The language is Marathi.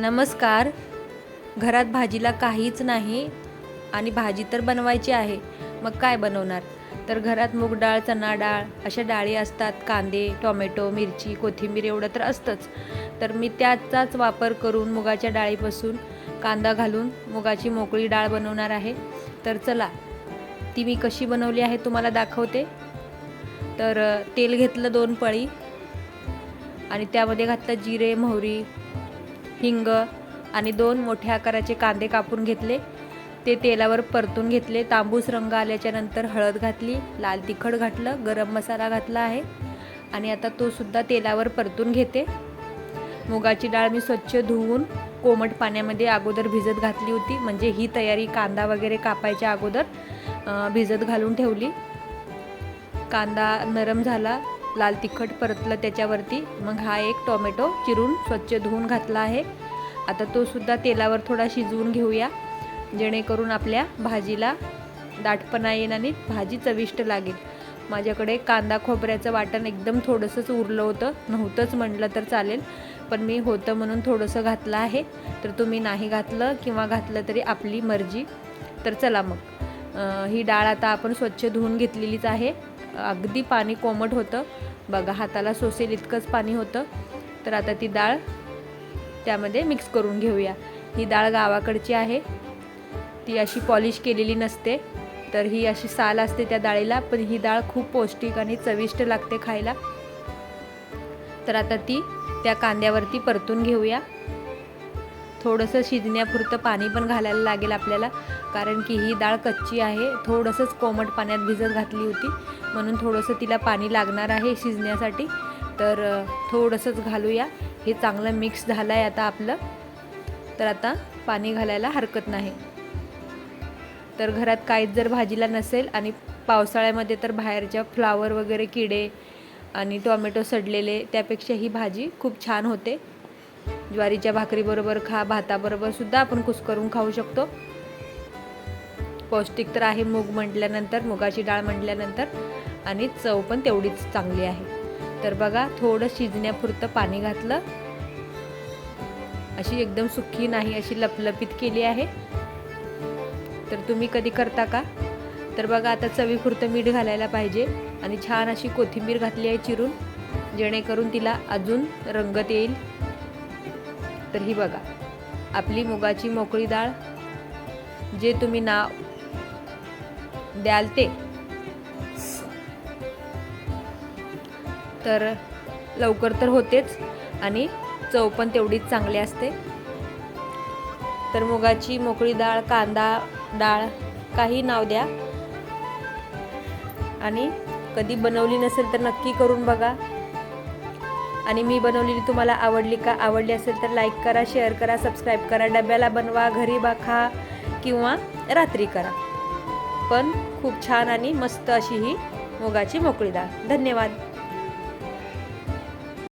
नमस्कार. घरात भाजीला काहीच नाही आणि भाजी तर बनवायची आहे. मग काय बनवणार? तर घरात मूग डाळ चणा डाळ अशा डाळी असतात. कांदे टोमॅटो मिरची कोथिंबीर एवढं तर असतंच. तर मी त्याचाच वापर करून मुगाच्या डाळीपासून कांदा घालून मुगाची मोकळी डाळ बनवणार आहे. तर चला ती मी कशी बनवली आहे तुम्हाला दाखवते. तर तेल घेतलं दोन पळी आणि त्यामध्ये घातलं जिरे मोहरी हिंग आणि दोन मोठ्या आकाराचे कांदे कापून घेतले. ते तेलावर परतून घेतले. तांबूस रंग आल्याच्यानंतर हळद घातली. लाल तिखट घातलं. गरम मसाला घातला आहे. आणि आता तो सुद्धा तेलावर परतून घेते. मुगाची डाळ मी स्वच्छ धुवून कोमट पाण्यामध्ये अगोदर भिजत घातली होती. म्हणजे ही तयारी कांदा वगैरे कापायच्या अगोदर भिजत घालून ठेवली. कांदा नरम झाला. लाल तिखट परतलं त्याच्यावरती. मग हा एक टोमॅटो चिरून स्वच्छ धुवून घातला आहे. आता तो सुद्धा तेलावर थोडा शिजवून घेऊया. जेणेकरून आपल्या भाजीला दाटपणा येईल आणि भाजी चविष्ट लागेल. माझ्याकडे कांदा खोबऱ्याचं वाटण एकदम थोडंसंच उरलं होतं. नव्हतंच म्हटलं तर चालेल पण मी होतं म्हणून थोडंसं घातलं आहे. तर तुम्ही नाही घातलं किंवा घातलं तरी आपली मर्जी. तर चला मग. ही डाळ आता आपण स्वच्छ धुवून घेतलेलीच आहे. अगदी पाणी कोमट होतं. बघा हाताला सोसेल इतकंच पाणी होतं. तर आता ती डाळ त्यामध्ये मिक्स करून घेऊया. ही डाळ गावाकडची आहे. ती अशी पॉलिश केलेली नसते. तर ही अशी साल असते त्या डाळीला पण ही डाळ खूप पौष्टिक आणि चविष्ट लागते खायला. तर आता ती त्या कांद्यावरती परतून घेऊया. थोडंसं शिजण्यापुरतं पाणी पण घालायला लागेल आपल्याला कारण की ही डाळ कच्ची आहे. थोडंसंच कोमट पाण्यात भिजत घातली होती म्हणून थोडंसं तिला पाणी लागणार आहे शिजण्यासाठी. तर थोडंसंच घालूया. हे चांगलं मिक्स झालं आहे आता आपलं. तर आता पाणी घालायला हरकत नाही. तर घरात काहीच जर भाजीला नसेल आणि पावसाळ्यामध्ये तर बाहेरच्या फ्लावर वगैरे किडे आणि टोमॅटो सडलेले त्यापेक्षा ही भाजी खूप छान होते. ज्वारीच्या भाकरीबरोबर खा भाताबरोबर सुद्धा आपण कुस्करून खाऊ शकतो. पौष्टिक तर आहे मूग म्हटल्यानंतर मुगाची डाळ म्हटल्यानंतर आणि चव पण तेवढीच चांगली आहे. तर बघा थोडं शिजण्यापुरतं पाणी घातलं. अशी एकदम सुकी नाही अशी लपलपीत केली आहे. तर तुम्ही कधी करता का? तर बघा आता चवीपुरतं मीठ घालायला पाहिजे आणि छान अशी कोथिंबीर घातली आहे चिरून जेणेकरून तिला अजून रंगत येईल. तर ही बघा. आपली मुगाची मोकळी डाळ जे तुम्ही नाव द्याल ते. तर लवकर तर होतेच आणि चव पण तेवढीच चांगली असते. तर मुगाची मोकळी डाळ कांदा डाळ काही नाव द्या. आणि कधी बनवली नसेल तर नक्की करून बघा. आणि मी बनवलेली तुम्हाला आवडली का आवडली असेल तर लाईक करा शेअर करा सबस्क्राईब करा डब्याला बनवा घरी बा खा किंवा रात्री करा. पण खूप छान आणि मस्त अशी ही मुगाची मोकळी डाळ. धन्यवाद.